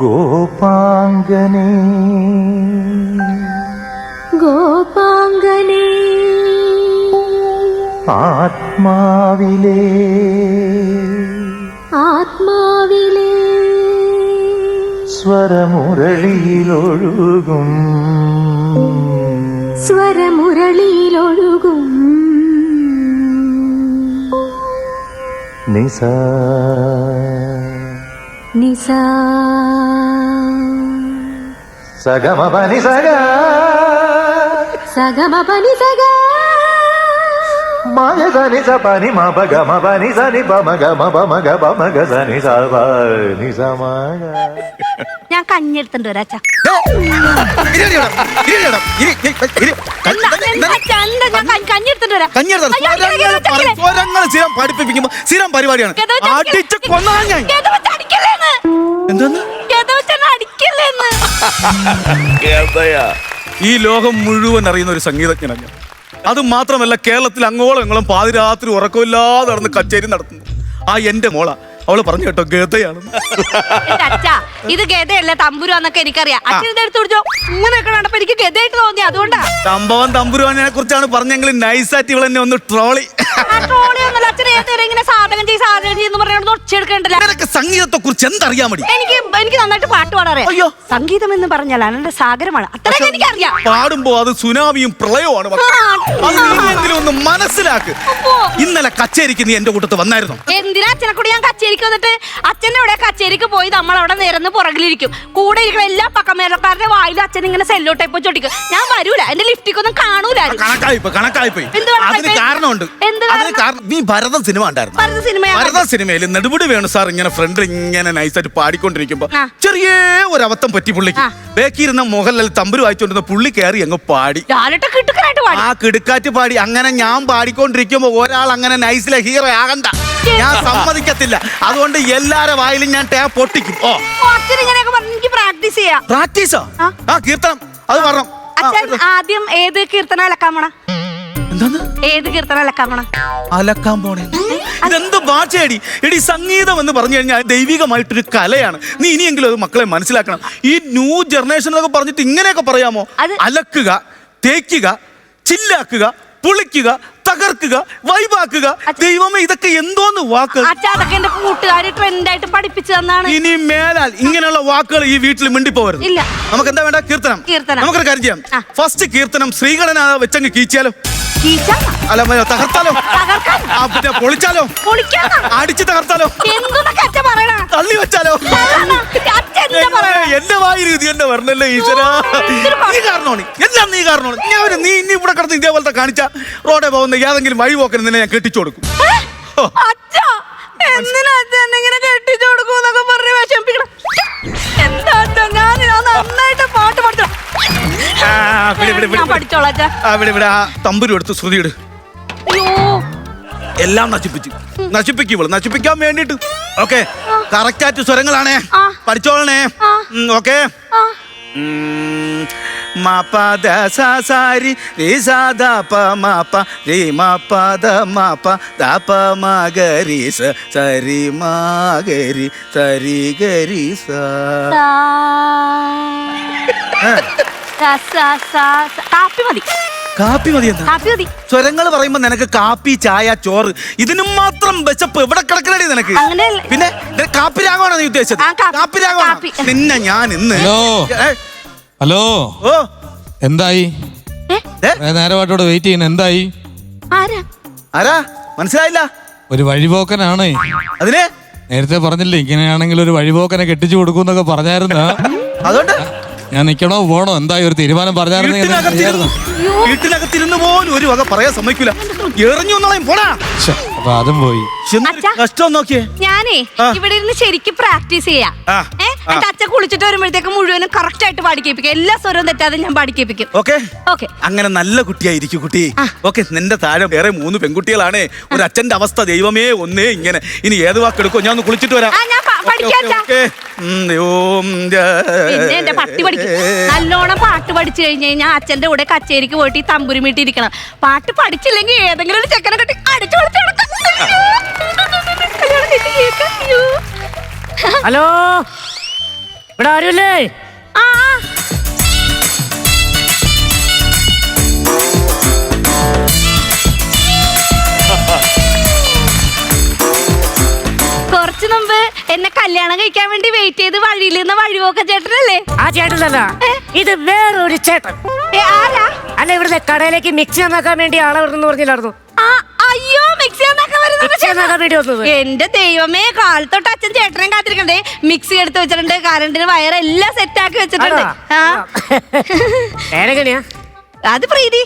ഗോപാംഗനേ. ഗോപാംഗനേ. ആത്മാവിലേ. ആത്മാവിലേ. സ്വരമുരളിയിലൊഴുകും. സ്വരമുരളിയിലൊഴുകും. നിസ. നിസ. സഗമപനി സഗ. സഗമപനി സഗ. മായ സനി സ പനി മപ ഗമ പനി സനി പമ ഗമ പമ ഗ പമ ഗ സനി സ പ നി സ മ ഞാൻ കഞ്ഞെടുത്തിട്ട് വരാച്ച വരാം സ്വരങ്ങൾ സ്ഥിരം പഠിപ്പിക്കുമ്പോ സ്ഥിരം പരിപാടിയാണ്. അടിച്ച് കൊന്നതാ ഞാൻ ഈ ലോകം മുഴുവൻ അറിയുന്ന ഒരു സംഗീതജ്ഞനാണ് ഞാൻ അത് മാത്രമല്ല കേരളത്തിൽ അങ്ങോളം ഇങ്ങോളം പാതിരാത്രി ഉറക്കമില്ലാതെ നടന്ന് കച്ചേരി നടത്തുന്നു ആ എന്റെ മോള. അവൾ പറഞ്ഞു കേട്ടോ ഗതയാണ് എന്റെ അച്ഛാ ഇത് ഗതയല്ല തമ്പുരുവാന്നൊക്കെ എനിക്കറിയാം. പിടിച്ചോ? കണ്ടപ്പോ എനിക്ക് ഗതയായിട്ട് തോന്നി അതുകൊണ്ടാ. സംഭവം തമ്പുരുവാനെ കുറിച്ചാണ് പറഞ്ഞെങ്കിൽ നൈസായിട്ട് ഇവളെന്നെ ഒന്ന് ട്രോളി ആ ട്രോളി ഒന്നല്ല അച്ഛൻ ഇങ്ങനെ സാധകം ചെയ്ത് സാധകം ചെയ്തെന്ന് പറഞ്ഞോണ്ട് ഒച്ചെടുക്കണ്ടല്ല നിനക്ക് സംഗീതത്തെ കുറിച്ച് എന്തറിയാൻ മതി എനിക്ക് എനിക്ക് നന്നായിട്ട് പാട്ട് പാടാൻ അറിയാം അയ്യോ. സംഗീതം എന്ന് പറഞ്ഞാൽ അനന്റെ സാഗരമാണ്. അത്രയൊക്കെ എനിക്കറിയാം. പാടുമ്പോ അത് സുനാമിയും പ്രളയവുമാണ്. മക്കളെ. അത് നീയെങ്കിലും ഒന്ന് മനസ്സിലാക്ക്. അപ്പോ. ഇന്നലെ കച്ചേരിക്ക് നീ എന്റെ കൂട്ടത്ത് വന്നായിരുന്നു? എന്തിനാ അച്ഛനെ കൂടി ഞാൻ കച്ചേരിക്ക് വന്നിട്ട് അച്ഛന്റെ അവിടെ കച്ചേരിക്ക് പോയി നമ്മൾ അവിടെ നിരന്ന് പുറകിലിരിക്കും. കൂടെ ഇരിക്കുന്ന എല്ലാ പക്കമേലക്കാരുടെ വായിൽ അച്ഛൻ ഇങ്ങനെ സെല്ലോ ടൈപ്പ് ചൊട്ടിക്കും ഞാൻ വരൂല. എന്റെ ലിഫ്റ്റിക്കൊന്നും കാണൂല ആരും. കണക്കായിപ്പോയി എന്ത് കണക്കായിപ്പോയി? അതിന് കാരണമുണ്ട്. എന്ത് അതിന് കാരണം? നീ ഭരതം സിനിമ ഉണ്ടായിരുന്നു ഭരത സിനിമയാ ഭരത സിനിമയിൽ നെടുപടി വേണു സാർ ഇങ്ങനെ ഫ്രണ്ട് ഇങ്ങനെ നൈസായിട്ട് പാടിക്കൊണ്ടിരിക്കുമ്പോ ആ. ചെറിയ ഒരു അബദ്ധം പറ്റി പുള്ളിക്ക്. ആ. ബേക്കിയിരുന്ന മോഹൻലാൽ തമ്പുരു വായിച്ചോണ്ടിരുന്ന പുള്ളി കയറി അങ്ങ് പാടി. ഞാനിട്ട് കിട്ടുക്കനായിട്ട് പാടി. ആ കിടുക്കാറ്റ് പാടി. അങ്ങനെ ഞാൻ പാടിക്കൊണ്ടിരിക്കുമ്പോ ഒരാൾ അങ്ങനെ നൈസിലെ ഹീറോ ആകണ്ട. ഞാൻ സമ്മതിക്കത്തില്ല. അതുകൊണ്ട് എല്ലാരെ വായിലും ഞാൻ ടാപ്പ് പൊട്ടിക്കും. ഓ. ഇങ്ങനെയൊക്കെ പറഞ്ഞു എനിക്ക് പ്രാക്ടീസ് ചെയ്യാം. പ്രാക്ടീസോ? ആ. ആ കീർത്തനം. അത് പറഞ്ഞു. അച്ഛൻ ആദ്യം ഏത് കീർത്തന അലക്കാൻ പോണ? ഏത് കീർത്തന അലക്കാൻ പോണ? അലക്കാൻ പോണേ. ഇതെന്ത് ഭാഷയടി? എടി സംഗീതം എന്ന് പറഞ്ഞു കഴിഞ്ഞാൽ ദൈവികമായിട്ടൊരു കലയാണ്. നീ ഇനിയെങ്കിലും അത് മക്കളെ മനസ്സിലാക്കണം. ഈ ന്യൂ ജനറേഷൻ എന്നൊക്കെ പറഞ്ഞിട്ട് ഇങ്ങനെയൊക്കെ പറയാമോ? അലക്കുക തേക്കുക ചില്ലാക്കുക പുളിക്കുക തകർക്കുക വൈബാക്കുക ദൈവമേ ഇതൊക്കെ എന്തോന്ന് വാക്ക്? അതൊക്കെ എന്റെ കൂട്ടുകാര് ട്രെൻഡായിട്ട് പഠിപ്പിച്ചു തന്നാണ് ഇനി മേലാൽ ഇങ്ങനെയുള്ള വാക്കുകൾ ഈ വീട്ടിൽ മിണ്ടിപ്പോവരുത്. ഇല്ല. നമുക്ക് എന്താ വേണ്ട? കീർത്തനം. കീർത്തനം. നമുക്കൊരു കാര്യം ചെയ്യാം. ഫസ്റ്റ് കീർത്തനം ശ്രീഗണനാ വെച്ചങ്ങ് കീച്ചാലോ? അല്ല തകർത്താലോ? ആ പിന്നെ പൊളിച്ചാലോ? അടിച്ച് തകർത്താലോ? തള്ളി വെച്ചാലോ? എന്റെ വായി രീതി എന്നെ വരണല്ലേ ഈശ്വര? നീ കാരണമാണ്. എല്ലാം നീ കാരണമാണ്. ഞാൻ നീ ഇനി ഇവിടെ കിടന്ന് ഇതേപോലത്തെ കാണിച്ച റോഡേ പോകുന്ന ഏതെങ്കിലും വഴി പോക്കന് നിന്നെ ഞാൻ കെട്ടിച്ചു കൊടുക്കും. ഓ. അച്ഛ എന്തിനാ അച്ഛ ഇങ്ങനെ കെട്ടിച്ചു കൊടുക്കൂന്നൊക്കെ പറഞ്ഞ് വിഷമിപ്പിക്കണം? എന്താ അച്ഛ ഞാൻ നന്നായിട്ട് പാട്ട് ആ, വിട്, വിട്, വിട്, ഞാൻ വിട്. പഠിച്ചോളാം അച്ഛ. ആ ഇവിടെ ഇവിടെ ആ തമ്പുരു എടുത്ത് ശ്രുതിയിട് അയ്യോ. എല്ലാം നശിപ്പിച്ചു. നശിപ്പിക്കും ഇവൾ നശിപ്പിക്കാൻ വേണ്ടിട്ട് ഓക്കെ കറക്റ്റ് ആയിട്ട് സ്വരങ്ങളാണേ. പഠിച്ചോളണേ. ഓക്കെ. ആ മാപ്പ ദ സാ സാരി രേ സ ദ പ മാപ്പ രേ മാപ്പ ദ മാപ്പ ദ പ മ ഗരി സ സരി മാഗരി സരി ഗരി സ സാ. സാ, സാ, സാ, സാ. കാപ്പി മതി കാപ്പി മതി എന്താ കാപ്പി മതി സ്വരങ്ങൾ പറയുമ്പോ നിനക്ക് കാപ്പി ചായ ചോറ് ഇതിനും മാത്രം വിശപ്പ് എവിടെ കിടക്കണടി നിനക്ക്. പിന്നെ കാപ്പി രാഗമാണോ നീ ഉദ്ദേശിച്ചത് കാപ്പി. രാഗമാണോ. നിന്നെ ഞാൻ ഇന്ന് ഹലോ? ഓ. എന്തായി? ഏ? ഏ, കുറേ നേരമായിട്ടോടെ വെയിറ്റ് ചെയ്യുന്ന. എന്തായി? ആരാ? ആരാ? മനസ്സിലായില്ല. ഒരു വഴിപോക്കനാണ്. അതിന്? നേരത്തെ പറഞ്ഞില്ലേ ഇങ്ങനെയാണെങ്കിൽ ഒരു വഴിപോക്കനെ കെട്ടിച്ചു കൊടുക്കുന്നൊക്കെ പറഞ്ഞായിരുന്നു. അതുകൊണ്ട്? ഞാൻ നിക്കണോ പോണോ? എന്തായി? ഒരു തീരുമാനം പറഞ്ഞായിരുന്നു ഞാൻ വീട്ടിനകത്തിരുന്ന് ചെയ്യായിരുന്നു. വീട്ടിനകത്തിരുന്ന് പോലും ഒരു വക പറയാൻ സമ്മതിക്കൂല. എറിഞ്ഞു എന്നളയും പോടാ. ശ്ശെ, അപ്പൊ അതും പോയി. എന്തൊരു അച്ഛാ. കഷ്ടം നോക്കിയേ. ഞാനേ ആ. ഇവിടെ ഇരുന്ന് ശരിക്കും പ്രാക്ടീസ് ചെയ്യാം. ആ, ഏ? ആ. എന്നിട്ട് അച്ഛൻ കുളിച്ചിട്ട് വരുമ്പോഴത്തേക്ക് മുഴുവനും കറക്റ്റ് ആയിട്ട് പാടിക്കേപ്പിക്കും എല്ലാ സ്വരവും തെറ്റാതെ ഞാൻ പാടിക്കേപ്പിക്കും ഓക്കെ? ഓക്കെ. അങ്ങനെ നല്ല കുട്ടിയായിരിക്കും കുട്ടി. ഓക്കെ നിന്റെ താഴെ വേറെ മൂന്ന് പെൺകുട്ടികളാണ്. ഒരു അച്ഛന്റെ അവസ്ഥ ദൈവമേ ഒന്നേ ഇങ്ങനെ. ഇനി ഏത് വാക്കെടുക്കോ? ഞാൻ ഒന്ന് കുളിച്ചിട്ട് വരാം. പിന്നെ എന്റെ പട്ടി പഠിക്കും. നല്ലോണം പാട്ട് പഠിച്ചു കഴിഞ്ഞ് കഴിഞ്ഞാൽ അച്ഛന്റെ കൂടെ കച്ചേരിക്ക് പോയിട്ട് ഈ തമ്പുരി മീട്ടിരിക്കണം പാട്ട് പഠിച്ചില്ലെങ്കിൽ ഏതെങ്കിലും ഒരു ചെക്കനെ കെട്ടി അടിച്ചു കൊടുത്തു. ഹലോ? ഇവിടെ ആരുമില്ലേ? ആ. കുറച്ചു മുമ്പ് എന്നെ കല്യാണം കഴിക്കാൻ വേണ്ടി വെയിറ്റ് ചെയ്ത് വഴിയിൽ നിന്ന് വഴിപോക്ക ചേട്ടനല്ലേ? ആ ചേട്ടനല്ല ഇത് വേറൊരു ചേട്ടൻ. ഏ, ആരാ? അല്ല ഇവിടുത്തെ കടയിലേക്ക് മിക്സി നന്നാക്കാൻ വേണ്ടി ആളെ വിടുന്നു പറഞ്ഞില്ലായിരുന്നു? ആ അയ്യോ മിക്സി നന്നാക്കാൻ എന്റെ ദൈവമേ കാലത്തോട്ട് അച്ഛൻ ചേട്ടനെ കാത്തിരിക്കണ്ടേ. മിക്സി എടുത്ത് വെച്ചിട്ടുണ്ട് കറണ്ടിന് വയറെല്ലാം സെറ്റ് ആക്കി വെച്ചിട്ടുണ്ട്. പേരെങ്ങനെയാ അത് പ്രീതി.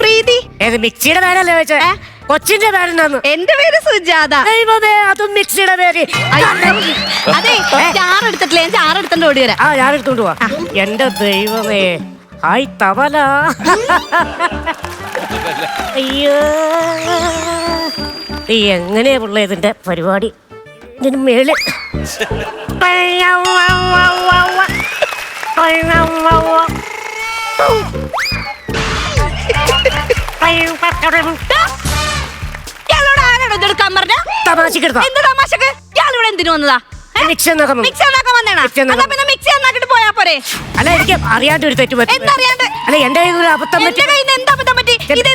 പ്രീതി. ഏത് മിക്സിയുടെ പേരല്ലേ വെച്ചേ കൊച്ചിന്റെ പേരെന്നാന്ന് എന്റെ പേര് സുജാത. ദൈവമേ അതും മിക്സിയുടെ പേര്. അതെ ചാർ എടുത്തിട്ടില്ല? ഞാൻ ചാറ് എടുത്തോണ്ട് ഓടി വരാം. ആ ഞാൻ എടുത്തോണ്ട് പോവാ. എന്റെ ദൈവമേ ഹായ് തവല. അയ്യോ. ഈ എങ്ങനെയാ പിള്ള ഇതിന്റെ പരിപാടി? ഇതിന് അല്ല എനിക്ക് അറിയാണ്ട് ഒരു തെറ്റ് പറ്റി. അല്ല എന്റെ കയ്യിൽ ഒരു അബദ്ധം പറ്റി. എന്റെ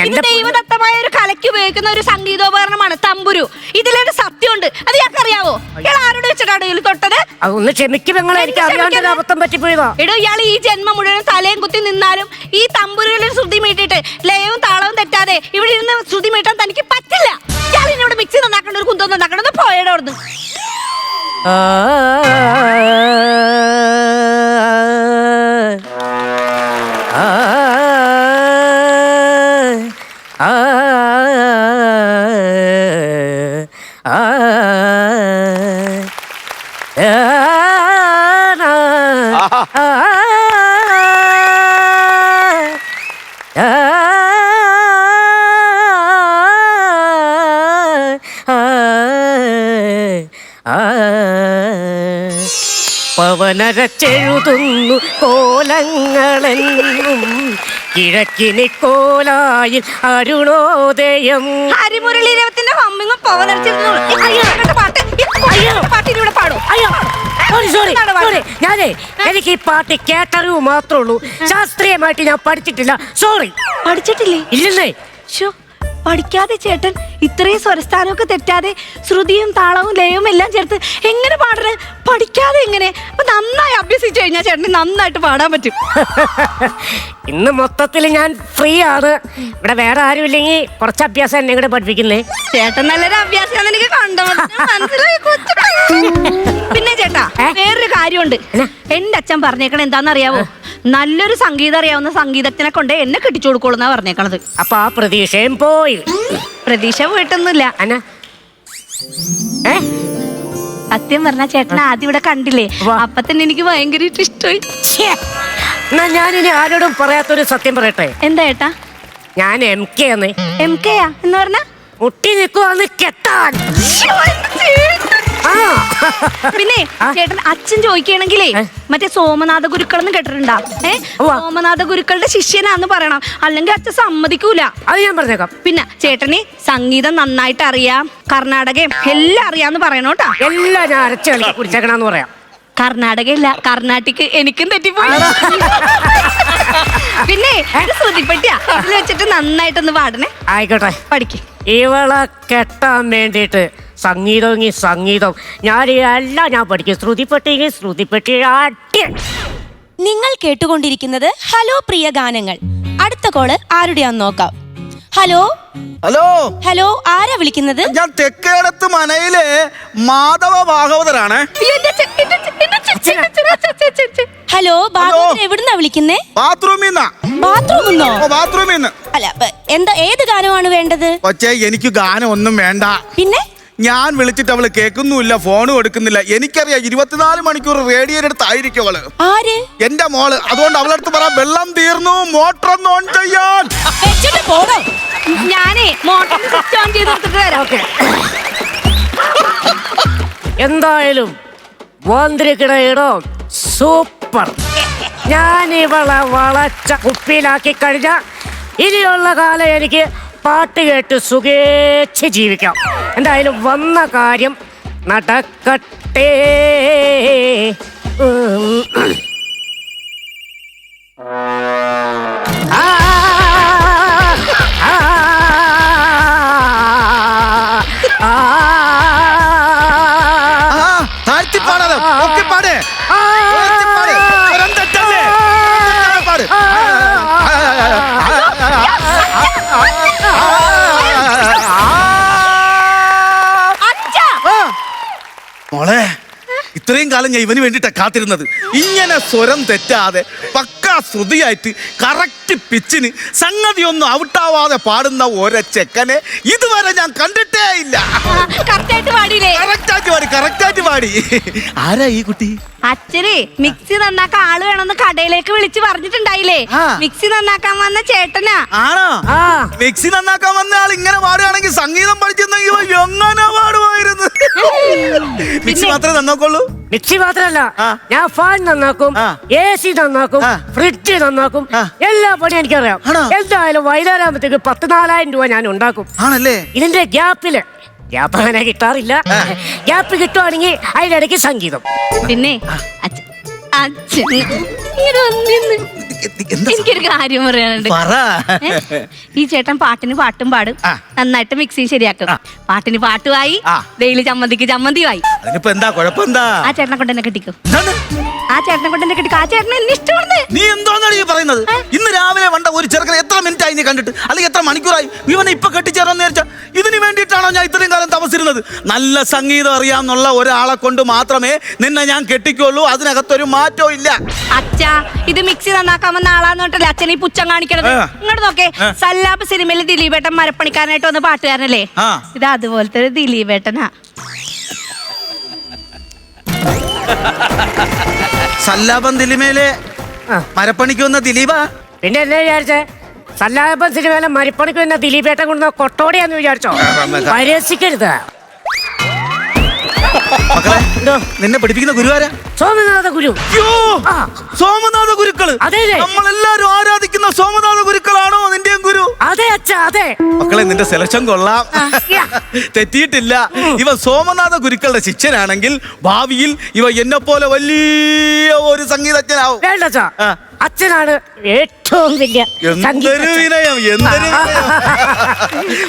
ഇത് ദൈവദത്തമായ ഒരു കലയ്ക്ക് ഉപയോഗിക്കുന്ന ഒരു സംഗീതോപകരണമാണ് തമ്പുരു. ഇതിലൊരു സത്യമുണ്ട്. അത് ഞാൻ അറിയാവോ ഇയാൾ ആരോട് വെച്ചിട്ടാണ് ഇതിൽ തൊട്ടത്? അതൊന്ന് ക്ഷമിക്കും പെങ്ങളെ എനിക്ക് എന്ത് അറിയാണ്ട് ഒരു ക്ഷമിക്കാനാ? എടോ ഇയാൾ ഈ ജന്മം മുഴുവൻ തലയും കുത്തി നിന്നാലും ഈ തമ്പുരുകളിൽ ശ്രുതി മീട്ടിട്ട് ലയവും താളവും തെറ്റാതെ ഇവിടെ ഇരുന്ന് ശ്രുതി മീട്ടാൻ തനിക്ക് പറ്റില്ല. ഇയാൾ ഇവിടെ മിക്സി നന്നാക്കണ്ട ഒരു കുന്തം നന്നാക്കണം ഒന്ന് പോയടോ അവിടുന്ന്. പവനരച്ചെഴുതുന്നു കോലങ്ങളെന്നും കിഴക്കിനി കോലായിൽ അരുണോദയം. ഹരിമുരളി രവത്തിന്റെ ഹമ്മിങ്ങും പവനരച്ചെഴുതുന്നു പാട്ട് സോറി സോറി സോറി. ഞാനേ എനിക്ക് ഈ പാട്ട് കേട്ടറിവ് മാത്രമേ ഉള്ളൂ ശാസ്ത്രീയമായിട്ട് ഞാൻ പഠിച്ചിട്ടില്ല. സോറി. പഠിച്ചിട്ടില്ലേ? ഇല്ലല്ലേ ശ്ശോ, പഠിക്കാതെ ചേട്ടൻ ഇത്രയും സ്വരസ്ഥാനമൊക്കെ തെറ്റാതെ ശ്രുതിയും താളവും ലയവും എല്ലാം ചേർത്ത് എങ്ങനെ പാടണേ? പഠിക്കാതെ എങ്ങനെ അപ്പൊ നന്നായി അഭ്യസിച്ചു കഴിഞ്ഞാൽ ചേട്ടന് നന്നായിട്ട് പാടാൻ പറ്റും. ഇന്ന് മൊത്തത്തിൽ ഞാൻ ഫ്രീ ആണ്. ഇവിടെ വേറെ ആരും ഇല്ലെങ്കിൽ കുറച്ച് അഭ്യാസം എന്നെ കൂടെ പഠിപ്പിക്കുന്നേ. ചേട്ടൻ നല്ലൊരു അഭ്യാസം എനിക്ക് കണ്ടു? മനസ്സിലായി കൊച്ചു. പിന്നെ ചേട്ടാ? വേറൊരു കാര്യമുണ്ട്. എന്റെ അച്ഛൻ പറഞ്ഞേക്കണ എന്താണെന്നറിയാവോ നല്ലൊരു സംഗീതം അറിയാവുന്ന സംഗീതജ്ഞനെ കൊണ്ട് എന്നെ കെട്ടിച്ചു കൊടുക്കോളൂന്നാ പറഞ്ഞേക്കണത്. അപ്പൊ ആ പ്രതീക്ഷയും പോയി. പ്രതീക്ഷ പോയിട്ടൊന്നുമില്ല അന ഏ? സത്യം പറഞ്ഞ ചേട്ടൻ ആദ്യം ഇവിടെ കണ്ടില്ലേ. അപ്പൊ തന്നെ എനിക്ക് ഭയങ്കര ഇഷ്ടമായി. എന്നാ ഞാനിനി ആരോടും പറയാത്തൊരു സത്യം പറയട്ടെ? എന്താ ഏട്ടാ? ഞാൻ എം കെ എന്ന് എം കെയാ? എന്ന് പറഞ്ഞ? മുട്ടി നിൽക്കുവാന്ന് കെട്ടാൻ. പിന്നെ? ചേട്ടൻ അച്ഛൻ ചോദിക്കുകയാണെങ്കിലേ? മറ്റേ സോമനാഥ ഗുരുക്കൾ എന്ന് കേട്ടിട്ടുണ്ടാ? ഏ? സോമനാഥ ഗുരുക്കളുടെ ശിഷ്യനാന്ന് പറയണം. അല്ലെങ്കിൽ അച്ഛൻ സമ്മതിക്കൂല. അത് ഞാൻ പറഞ്ഞേക്കാം. പിന്നെ ചേട്ടന് സംഗീതം നന്നായിട്ട് അറിയാം കർണാടകയും എല്ലാം അറിയാന്ന് പറയണോട്ടാ എല്ലാം ഞാൻ അരച്ച് കളി കുടിച്ചേക്കണമെന്ന് പറയാം. കർണാടക ഇല്ല കർണാട്ടിക്ക് എനിക്കും തെറ്റിപ്പോയി. പിന്നെ ശ്രുതിപ്പെട്ടിയാ. ഇതിൽ വെച്ചിട്ട് നന്നായിട്ടൊന്ന് പാടണേ. ആയിക്കോട്ടെ. പഠിക്ക്. ഇവളെ കെട്ടാൻ വേണ്ടിയിട്ട് സംഗീതമെങ്കിൽ സംഗീതം ഞാൻ എല്ലാം ഞാൻ പഠിക്കും. ശ്രുതിപ്പെട്ടിയെങ്കിൽ ശ്രുതിപ്പെട്ടി അടി നിങ്ങൾ കേട്ടുകൊണ്ടിരിക്കുന്നത് ഹലോ പ്രിയ ഗാനങ്ങൾ. അടുത്ത കോൾ ആരുടെയാന്ന് നോക്കാം. ഹലോ? ഹലോ? ഹലോ ആരാ വിളിക്കുന്നത്? ഞാൻ തെക്കേടത്ത് മനയിലെ മാധവ ഭാഗവതരാണ്. ഹലോ ഭാഗവതൻ എവിടുന്നാ വിളിക്കുന്നേ? ബാത്റൂമിൽ നിന്നാ ബാത്റൂമിന്നോ? ബാത്റൂമിൽ നിന്ന് അല്ല എന്താ ഏത് ഗാനമാണ് വേണ്ടത്? പക്ഷേ എനിക്ക് ഗാനം ഒന്നും വേണ്ട. പിന്നെ? ഞാൻ വിളിച്ചിട്ട് അവൾ കേൾക്കുന്നുമില്ല ഫോണും കൊടുക്കുന്നില്ല എനിക്കറിയാം ഇരുപത്തിനാല് മണിക്കൂർ റേഡിയോയുടെ അടുത്തായിരിക്കും അവൾ. ആര്? എന്റെ മോൾ. അതുകൊണ്ട് അവളടുത്ത് പറ വെള്ളം തീർന്നു മോട്ടർ ഒന്ന് ഓൺ ചെയ്യാൻ. വെച്ചിട്ട് പോകോ ഞാനേ മോട്ടർ സ്വിച്ച് ഓൺ ചെയ്ത് എടുത്തിട്ട് വരാം. എന്തായാലും വന്നിരിക്കണ ഇടം സൂപ്പർ. ഞാൻ ഇവളെ വളച്ച കുപ്പിയിലാക്കി കഴിഞ്ഞ ഇനിയുള്ള കാലം എനിക്ക് പാട്ട് കേട്ട് സുഖേച്ഛ ജീവിക്കാം. എന്തായാലും വന്ന കാര്യം നടക്കട്ടെ. ആ, മോളെ ഇത്രയും കാലം ഞാൻ ഇവന് വേണ്ടിട്ടാ കാത്തിരുന്നത്. ഇങ്ങനെ സ്വരം തെറ്റാതെ പക്കാ ശ്രുതിയായിട്ട് കറക്റ്റ് പിച്ചിന് സംഗതിയൊന്നും ഔട്ടാവാതെ പാടുന്ന ഒരു ചെക്കനെ ഇതുവരെ ഞാൻ കണ്ടിട്ടേ ഇല്ല. കറക്റ്റായിട്ട് പാടി കറക്റ്റായിട്ട് പാടി. ആരാ ഈ കുട്ടി? അച്ഛനെ മിക്സി നന്നാക്കാൻ ആൾ വേണമെന്ന് കടയിലേക്ക് വിളിച്ച് പറഞ്ഞിട്ടുണ്ടായില്ലേ? മിക്സി നന്നാക്കാൻ വന്ന ചേട്ടനാ. ആണോ? ആ. മിക്സി നന്നാക്കാൻ വന്ന ആൾ ഇങ്ങനെ പാടുകയാണെങ്കിൽ സംഗീതം പഠിച്ചിരുന്നെങ്കിൽ ഇവൻ എങ്ങനെ പാടുമായിരുന്നു മിക്സി മാത്രമേ നന്നാക്കുള്ളൂ? മിക്സി മാത്രല്ല ഞാൻ ഫാൻ നന്നാക്കും. എ സി നന്നാക്കും ഫ്രിഡ്ജ് നന്നാക്കും എല്ലാ പണിയും എനിക്കറിയാം? എന്തായാലും വൈകുന്നേരം ആകുമ്പോഴത്തേക്ക് പത്ത് നാലായിരം രൂപ ഞാൻ ഉണ്ടാക്കും. ആണല്ലേ? ഇതിന്റെ ഗ്യാപ്പിൽ ഗ്യാപ്പ് അങ്ങനെ കിട്ടാറില്ല. ഗ്യാപ്പ് കിട്ടുവാണെങ്കിൽ അതിനിടയ്ക്ക് സംഗീതം. പിന്നെ അച്ഛൻ എനിക്കൊരു കാര്യം പറയാനുണ്ട്. പറ. ഈ ചേട്ടൻ പാട്ടിന് പാട്ടും പാടും. നന്നായിട്ട് മിക്സി ശരിയാക്കും. പാട്ടിന് പാട്ടുമായി. ഡെയിലി ചമ്മന്തിക്ക് ചമ്മന്തിയുമായി. അതിനിപ്പോ എന്താ? കുഴപ്പമെന്താ? ആ ചേട്ടനെ കൊണ്ട് എന്നെ കെട്ടിക്കും? ആ ചേട്ടനെ കൊണ്ട് എന്നെ കിട്ടി ആ ചേട്ടനെ എന്നെ ഇഷ്ടമാണ് നീ എന്തോന്നാണ് ഈ പറയുന്നത്? ഇന്ന് രാവിലെ വണ്ട ഒരു ചെറുക്കൻ എത്ര മിനിറ്റ് ആയി നീ കണ്ടിട്ട്? അല്ലെങ്കിൽ എത്ര മണിക്കൂറായി? ഇവനെ ഇപ്പൊ കെട്ടിച്ചേരാന്ന് വിചാരിച്ച ഇതിന് വേണ്ടിയിട്ടാണോ ഞാൻ ഇത്രയും കാലം തപസിരുന്നത് നല്ല സംഗീതം അറിയാമെന്നുള്ള ഒരാളെ കൊണ്ട് മാത്രമേ നിന്നെ ഞാൻ കെട്ടിക്കുള്ളൂ. അതിനകത്തൊരു മാറ്റവും ഇല്ല. അച്ഛാ ഇത് മിക്സി നന്നാക്കാൻ വന്ന ആളാന്ന് പറഞ്ഞിട്ടല്ലേ അച്ഛൻ ഈ പുച്ഛം കാണിക്കണത്? ഇങ്ങോട്ട് നോക്കേ. സല്ലാബ് സിനിമയിൽ ദിലീപേട്ടൻ മരപ്പണിക്കാരനായിട്ട് വന്ന പാട്ടുകാരനല്ലേ. ഇത് അതുപോലത്തെ ഒരു ദിലീപേട്ടനാ. സല്ലാപം ദിലിമേലെ ആ. മരപ്പണിക്ക് വന്ന ദിലീപ? പിന്നെ എന്നെ വിചാരിച്ചേ? സല്ലാപൻ സിനിമയിലെ മരിപ്പണിക്ക് വന്ന ദിലീപേട്ടൻ കൊണ്ടുവന്ന കൊട്ടോടിയാന്ന് വിചാരിച്ചോ? പരസിക്കരുത് മക്കളെ എന്തോ നിന്നെ പഠിപ്പിക്കുന്ന ഗുരുവാരാ? സോമനാഥ ഗുരു. ആ. സോമനാഥ ഗുരുക്കൾ. അതെ, അതെ. നമ്മളെല്ലാരും ആരാധിക്കുന്ന സോമനാഥ ഗുരുക്കളാണോ നിന്റെയും ഗുരു? അതെ അച്ഛ അതെ. മക്കളെ നിന്റെ സെലക്ഷൻ കൊള്ളാം. തെറ്റിയിട്ടില്ല. ഇവ സോമനാഥ ഗുരുക്കളുടെ ശിഷ്യനാണെങ്കിൽ ഭാവിയിൽ ഇവ എന്നെ പോലെ വലിയ ഒരു സംഗീതജ്ഞനാവും. അച്ഛനാണ് ഏറ്റവും വലിയ എന്തൊരു വിനയം എന്തൊരു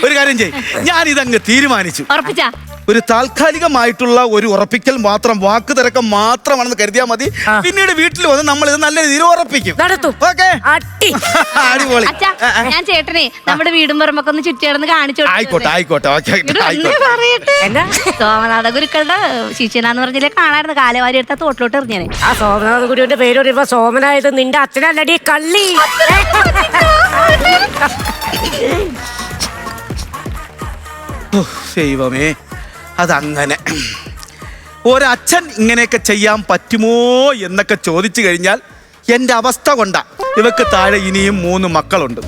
ഒരു കാര്യം ചെയ് ഞാൻ ഇതങ്ങ് തീരുമാനിച്ചു. ഉറപ്പിച്ചാ? ഒരു താൽക്കാലികമായിട്ടുള്ള ഒരു ഉറപ്പിക്കൽ മാത്രം വാക്ക് തിരക്കം മാത്രമാണെന്ന് കരുതിയാൽ മതി. പിന്നീട് വീട്ടിൽ വന്ന് നമ്മൾ ഇത് നല്ല രീതിയിൽ ഉറപ്പിക്കും. നടത്തും. ഓക്കെ? അട്ടി അടിപൊളി. ഞാൻ ചേട്ടനെ നമ്മുടെ വീടും പറമ്പൊക്കെ ഒന്ന് ചുറ്റിടന്ന് കാണിച്ചു ആയിക്കോട്ടെ ആയിക്കോട്ടെ ഓക്കെ ആയിക്കോട്ടെ പറയട്ടെ. സോമനാഥ ഗുരുക്കളുടെ ശിഷ്യനാന്ന് പറഞ്ഞില്ലേ കാണായിരുന്നു കാലവാരി എടുത്ത തോട്ടിലോട്ട് എറിഞ്ഞേ ആ സോമനാഥ ഗുരുവിന്റെ പേര് പറയുമ്പോ സോമനായത് നിന്റെ അച്ഛനല്ലടി കള്ളി. ഉഫ്, ദൈവമേ അതങ്ങനെ. ഒരച്ഛൻ ഇങ്ങനെയൊക്കെ ചെയ്യാൻ പറ്റുമോ എന്നൊക്കെ ചോദിച്ചു കഴിഞ്ഞാൽ എന്റെ അവസ്ഥ കൊണ്ടാ. ഇവക്ക് താഴെ ഇനിയും മൂന്ന് മക്കളുണ്ട്.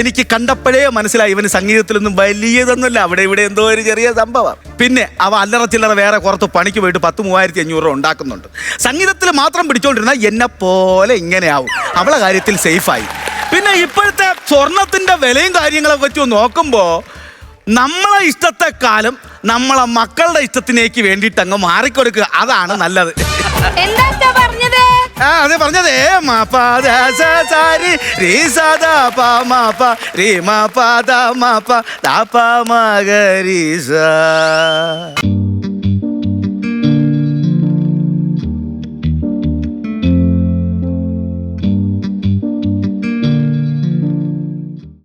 എനിക്ക് കണ്ടപ്പോഴേ മനസ്സിലായി ഇവന് സംഗീതത്തിലൊന്നും വലിയതൊന്നുമില്ല. അവിടെ ഇവിടെ എന്തോ ഒരു ചെറിയ സംഭവം. പിന്നെ അവ അല്ലറ ചില്ലറ വേറെ കുറത്ത് പണിക്ക് പോയിട്ട് പത്ത് മൂവായിരത്തി അഞ്ഞൂറ് രൂപ ഉണ്ടാക്കുന്നുണ്ട്. സംഗീതത്തിൽ മാത്രം പിടിച്ചോണ്ടിരുന്ന എന്നെ പോലെ ഇങ്ങനെയാവും. അവളെ കാര്യത്തിൽ സേഫായി പിന്നെ ഇപ്പോഴത്തെ സ്വർണത്തിന്റെ വിലയും കാര്യങ്ങളൊക്കെ വെച്ച് നോക്കുമ്പോൾ നമ്മളെ ഇഷ്ടത്തെക്കാലം നമ്മളെ മക്കളുടെ ഇഷ്ടത്തിനേക്ക് വേണ്ടിയിട്ട് അങ്ങ് മാറിക്കൊടുക്കുക. അതാണ് നല്ലത്. എന്താ പറഞ്ഞത്? ആ അത് പറഞ്ഞതേ. മാപ്പ ദ സ സ രി ദ പ മ പാ രി മ പ ദ പ ദ പ മ ഗ രി സ.